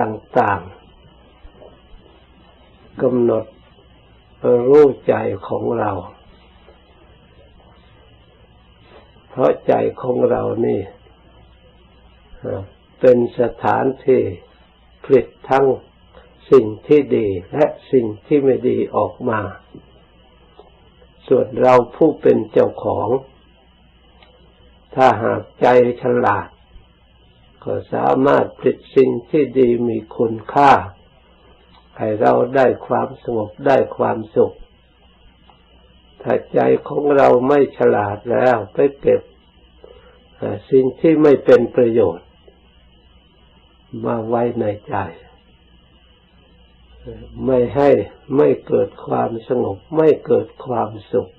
ต่างๆกำหนดรู้ใจของเรา เพราะใจของเรานี่เป็นสถานที่ผลิตทั้งสิ่งที่ดีและสิ่งที่ไม่ดีออกมา ส่วนเราผู้เป็นเจ้าของ ถ้าหากใจฉลาด ก็สามารถผลิตสิ่งที่ดีมีคุณค่า ให้เราได้ความสงบได้ความสุข ถ้าใจของเราไม่ฉลาดแล้วไปเก็บสิ่งที่ไม่เป็นประโยชน์ มาไว้ในใจ ไม่ให้ไม่เกิดความสงบไม่เกิดความสุข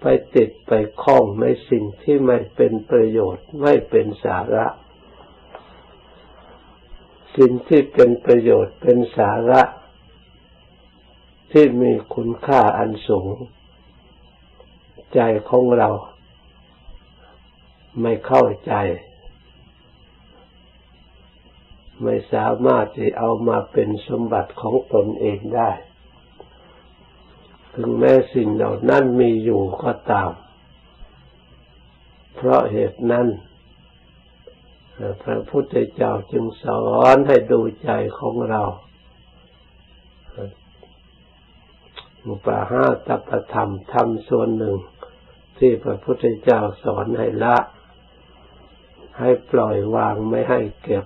ไปติดไปคล้องในสิ่งที่ไม่เป็นประโยชน์ไม่เป็นสาระ สิ่งที่เป็นประโยชน์เป็นสาระ ที่มีคุณค่าอันสูง ใจของเรา ไม่เข้าใจ ไม่สามารถที่เอามาเป็นสมบัติของตนเองได้ ถึงแม้สิ่งเหล่านั้นมีอยู่ก็ตาม เพราะเหตุนั้น พระพุทธเจ้าจึงสอนให้ดูใจของเราอุปาหาตปธรรมธรรมส่วนหนึ่ง ที่พระพุทธเจ้าสอนให้ละ ให้ปล่อยวางไม่ให้เก็บ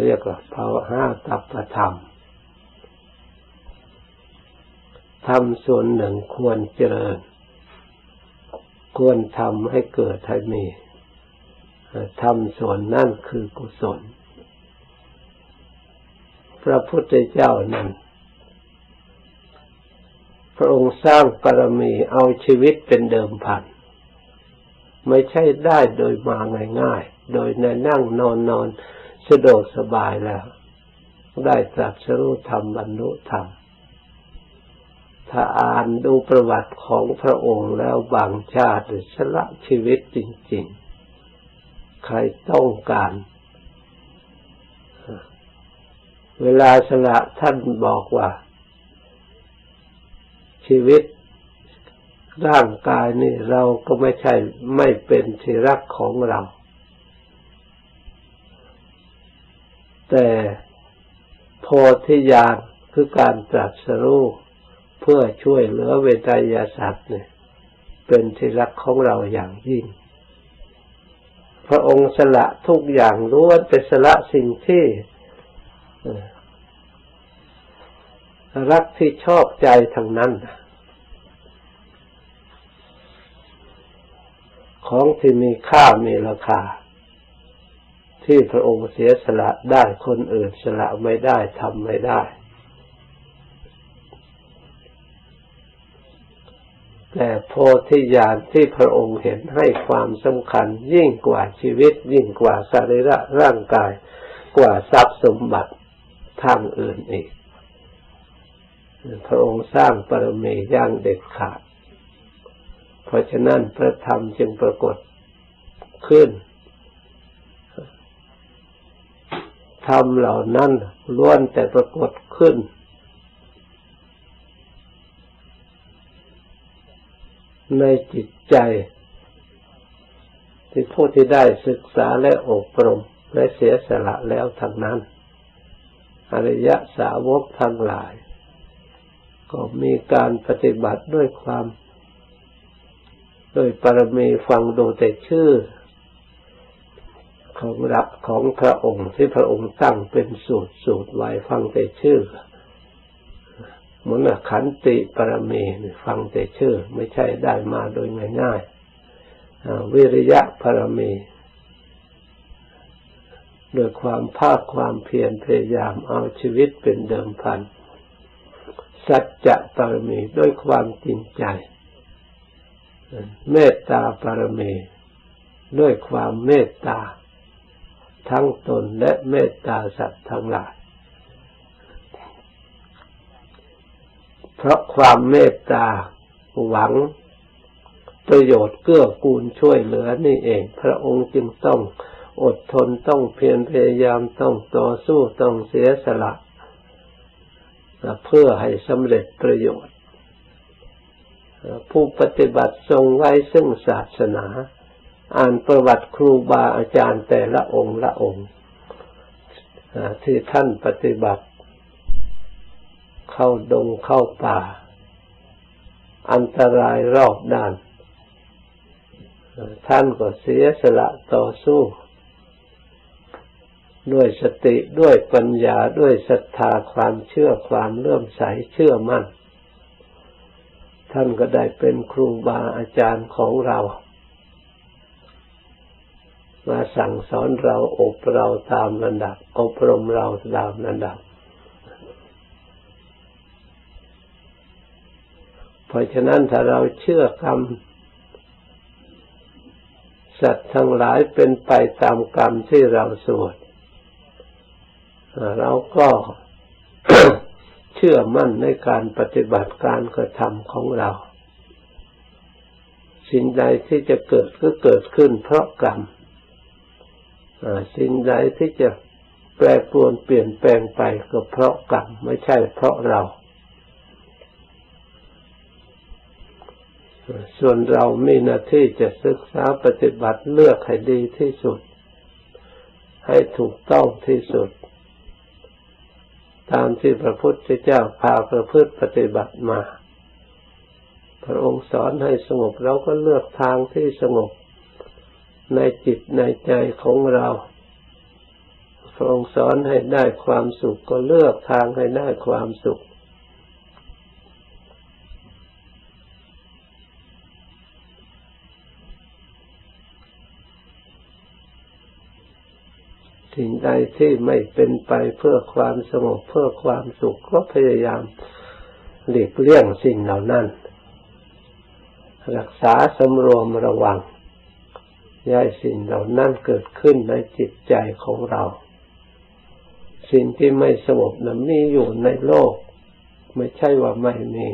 เรียกว่าภาวะตัปธรรม ทำส่วนหนึ่งควรเจริญ ควรทำให้เกิดให้มีทำส่วนนั่นคือกุศล พระพุทธเจ้านั้น พระองค์สร้างปรมีเอาชีวิตเป็นเดิมพัน ไม่ใช่ได้โดยมาง่ายๆ โดยในนั่งนอนนอนสะดวกสบายแล้ว ได้ตรัสรู้ธรรมบรรลุธรรม ถ้าอ่านดูประวัติของพระองค์แล้วบางชาติสละชีวิตจริง ๆ ใครต้องการ เวลาสละท่านบอกว่า ชีวิตร่างกายนี่เราก็ไม่ใช่ไม่เป็นที่รักของเรา แต่โพธิญาณคือการตรัสรู้ พื่อช่วยเหลือเวทายาสัตว์เนี่ย เป็นที่รักของเราอย่างยิ่ง พระองค์สละทุกอย่างล้วนเป็นสละสิ่งที่รักที่ชอบใจทั้งนั้น ของที่มีค่ามีราคา ที่พระองค์เสียสละได้คนอื่นสละไม่ได้ทำไม่ได้ โพธิญาณที่พระองค์เห็นให้ความสำคัญ ยิ่งกว่าชีวิต ยิ่งกว่าสรีระร่างกาย กว่าทรัพย์สมบัติทางอื่นอีก พระองค์สร้างปรมีย่างเด็ดขาด เพราะฉะนั้นพระธรรมจึงปรากฏขึ้นธรรมเหล่านั้นล้วนแต่ปรากฏขึ้น ในจิตใจ ที่ผู้ที่ได้ศึกษาและอบรมและเสียสละแล้วทั้งนั้น อริยสาวกทั้งหลาย ก็มีการปฏิบัติด้วยความ โดยปรมีฟังดูแต่ชื่อ ของรักของพระองค์ที่พระองค์ตั้งเป็นสูตรสูตรไว้ฟังแต่ชื่อ เหมือนขันติปรมีฟังแต่ชื่อ ไม่ใช่ได้มาโดยง่ายๆวิริยะปรมีโดยความภาคความเพียรพยายามเอาชีวิตเป็นเดิมพัน สัจจะปรมีด้วยความจริงใจ เมตตาปรมีด้วยความเมตตา ทั้งตนและเมตตาสัตว์ทั้งหลาย เพราะความเมตตาหวังประโยชน์เกื้อกูลช่วยเหลือนี่เอง พระองค์จึงต้องอดทนต้องเพียรพยายามต้องต่อสู้ต้องเสียสละเพื่อให้สำเร็จประโยชน์ ผู้ปฏิบัติทรงไว้ซึ่งศาสนา อ่านประวัติครูบาอาจารย์แต่ละองค์ละองค์ที่ท่านปฏิบัติ เข้าดงเข้าป่า อันตรายรอบด้าน ท่านก็เสียสละต่อสู้ ด้วยสติด้วยปัญญาด้วยศรัทธาความเชื่อความเลื่อมใสเชื่อมั่น ท่านก็ได้เป็นครูบาอาจารย์ของเรามาสั่งสอนเราอบเราตามระดับอบรมเราตามระดับ เพราะฉะนั้นถ้าเราเชื่อกรรม สัตว์ทั้งหลายเป็นไปตามกรรมที่เราสวดเราก็เชื่อมั่นในการปฏิบัติการกระทำของเรา สิ่งใดที่จะเกิดก็เกิดขึ้นเพราะกรรมสิ่งใดที่จะแปรปรวนเปลี่ยนแปลงไปก็เพราะกรรมไม่ใช่เพราะเรา ส่วนเรามีหน้าที่จะศึกษาปฏิบัติเลือกให้ดีที่สุด ให้ถูกต้องที่สุด ตามที่พระพุทธเจ้าพาประพฤติปฏิบัติมา พระองค์สอนให้สงบเราก็เลือกทางที่สงบในจิตในใจของเรา พระองค์สอนให้ได้ความสุขก็เลือกทางให้ได้ความสุข สิ่งใดที่ไม่เป็นไปเพื่อความสงบเพื่อความสุขก็พยายามหลีกเลี่ยงสิ่งเหล่านั้น รักษาสำรวมระวังย้ายสิ่งเหล่านั้นเกิดขึ้นในจิตใจของเรา สิ่งที่ไม่สงบนั้นมีอยู่ในโลก ไม่ใช่ว่าไม่มี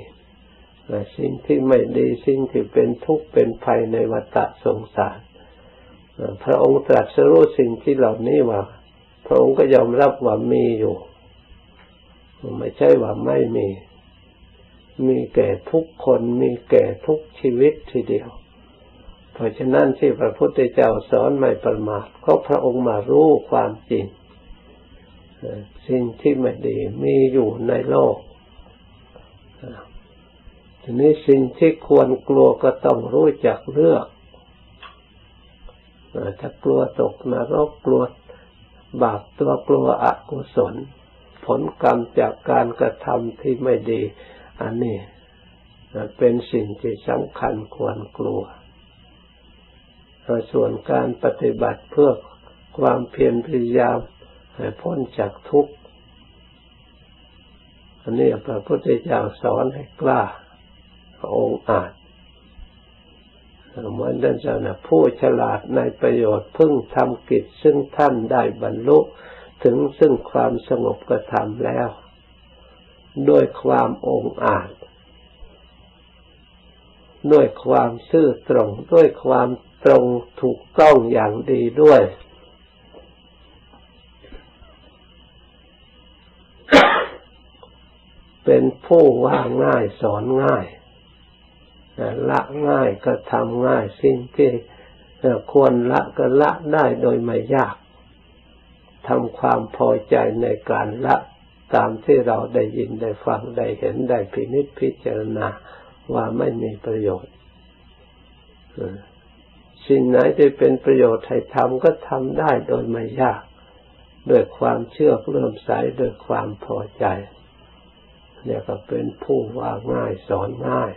สิ่งที่ไม่ดีสิ่งที่เป็นทุกข์เป็นภัยในวัฏสงสารพระองค์ตรัสรู้สิ่งที่เหล่านี้ว่า พระองค์ก็ยอมรับว่ามีอยู่ไม่ใช่ว่าไม่มี มีแก่ทุกคน มีแก่ทุกชีวิตทีเดียว เพราะฉะนั้นที่พระพุทธเจ้าสอนไม่ประมาทก็พระองค์มารู้ความจริงสิ่งที่ไม่ดีมีอยู่ในโลกทีนี้สิ่งที่ควรกลัวก็ต้องรู้จักเลือกถ้ากลัวตกนรกกลัว บาปตัวกลัวอกุศล ผลกรรมจากการกระทำที่ไม่ดี อันนี้เป็นสิ่งที่สำคัญควรกลัว ส่วนการปฏิบัติเพื่อความเพียรพยายามให้พ้นจากทุกข์ อันนี้พระพุทธเจ้าสอนให้กล้า องค์อาจ เหมือนท่านเจ้านะผู้ฉลาดในประโยชน์พึ่งทำกิจซึ่งท่านได้บรรลุถึงซึ่งความสงบกระทำแล้ว ด้วยความองอาจ ด้วยความซื่อตรง ด้วยความตรงถูกต้องอย่างดีด้วยเป็นผู้ว่าง่ายสอนง่าย ละง่ายก็ทำง่ายสิ่งที่ควรละก็ละได้โดยไม่ยากทำความพอใจในการละตามที่เราได้ยินได้ฟังได้เห็นได้พินิจพิจารณาว่าไม่มีประโยชน์สิ่งไหนที่เป็นประโยชน์ให้ทำก็ทำได้โดยไม่ยากด้วยความเชื่อเลื่อมใสด้วยความพอใจเนี่ยก็เป็นผู้ว่าง่ายสอนง่าย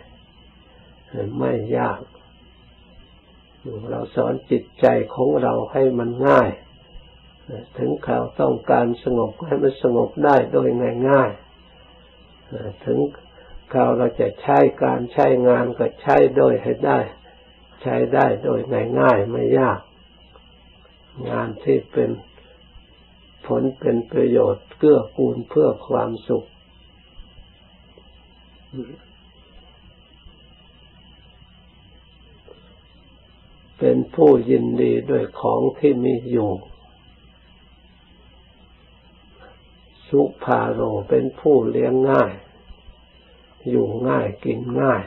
ไม่ยาก เราสอนจิตใจของเราให้มันง่าย ถึงข่าวต้องการสงบให้มันสงบได้โดยง่ายๆถึงข่าวเราจะใช้การใช้งานก็ใช้โดยให้ได้ ใช้ได้โดยง่ายๆไม่ยาก งานที่เป็นผลเป็นประโยชน์เกื้อกูลเพื่อความสุข เป็นผู้ยินดีด้วยของที่มีอยู่ สุภาโรเป็นผู้เลี้ยงง่าย อยู่ง่ายกินง่าย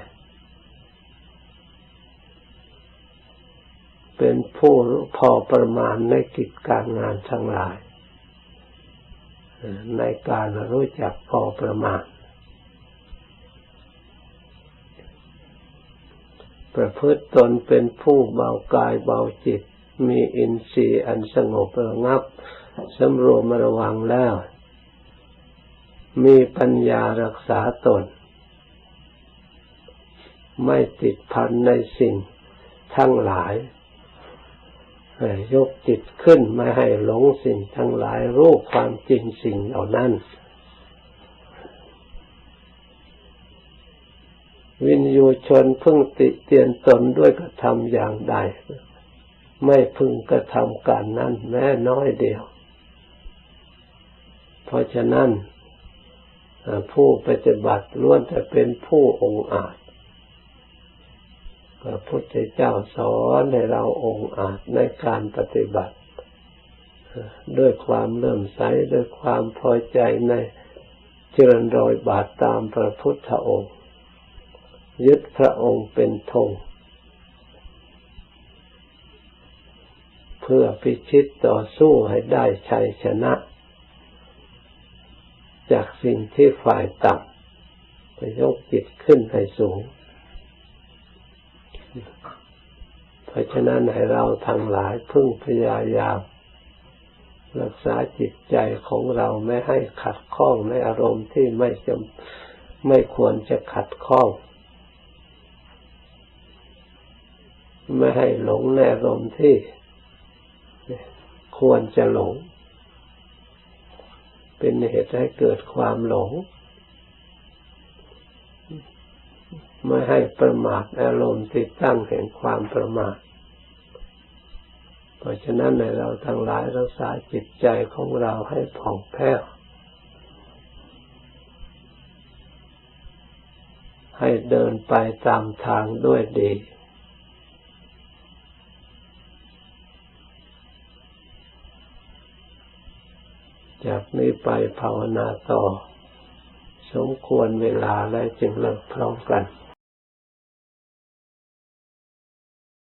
เป็นผู้พอประมาณในกิจการงานทั้งหลาย ในการรู้จักพอประมาณ ประพฤติตนเป็นผู้เบากายเบาจิต มีอินทรีย์อันสงบระงับสำรวมระวังแล้ว มีปัญญารักษาตน ไม่ติดพันในสิ่งทั้งหลายยกจิตขึ้นไม่ให้หลงสิ่งทั้งหลายรู้ความจริงสิ่งเหล่านั้น วิน ยูชนพึ่งติเตียนตนด้วยกระทำอย่างใด ไม่พึงกระทำการนั้นแม้น้อยเดียว เพราะฉะนั้นผู้ปฏิบัติล้วนแต่เป็นผู้องอาจพระพุทธเจ้าสอนให้เราองอาจในการปฏิบัติ ด้วยความเลื่อมใสด้วยความพอใจในเจริญรอยบาทตามพระพุทธองค์ ยึดพระองค์เป็นธงเพื่อพิชิตต่อสู้ให้ได้ชัยชนะ จากสิ่งที่ฝ่ายต่ำไปยกจิตขึ้นให้สูง เพราะฉะนั้นให้เราทั้งหลายพึ่งพยายามรักษาจิตใจของเราไม่ให้ขัดข้องในอารมณ์ที่ไม่จำไม่ควรจะขัดข้อง ไม่ให้หลงในอารมณ์ที่ควรจะหลง เป็นเหตุให้เกิดความหลง ไม่ให้ประมาทอารมณ์ที่ตั้งแห่งความประมาท เพราะฉะนั้นในเราทั้งหลายรักษาจิตใจของเราให้ผ่องแผ้ว ให้เดินไปตามทางด้วยดี ไปภาวนาต่อ สมควรเวลาและจึงเลิกพร้อมกัน